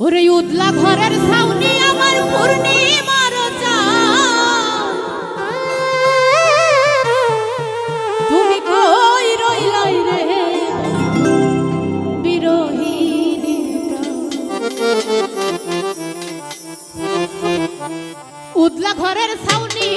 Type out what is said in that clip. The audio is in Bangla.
ওরে উদলা ঘরের সাউনি আমার পূর্ণিমার তুমি কই রইলাই রে? উদলা ঘরের সাউনি